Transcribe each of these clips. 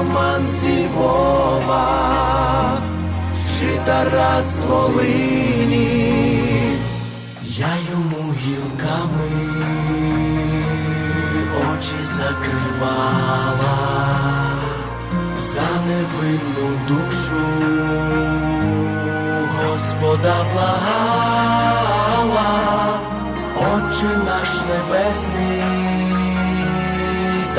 Роман зі Львова, чи з Волині, я йому гілками очі закривала за невинну душу, Господа благала, Отче наш небесний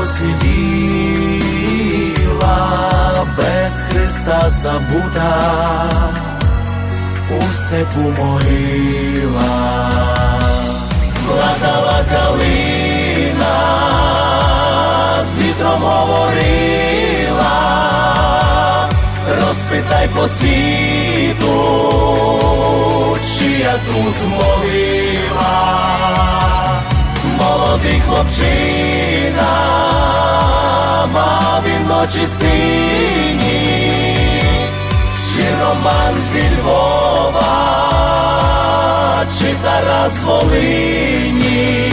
посивіла, без Христа забута, у степу могила, плакала калина, з вітром говорила розпитай по світу, чия тут могила, молодий хлопчина, мав він ночі сині, чи Роман зі Львова, чи Тарас з Волині.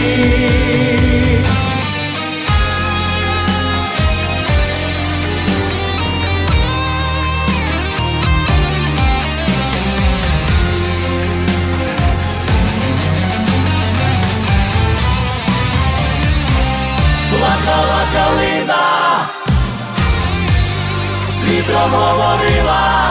плакала калина, вітром говорила,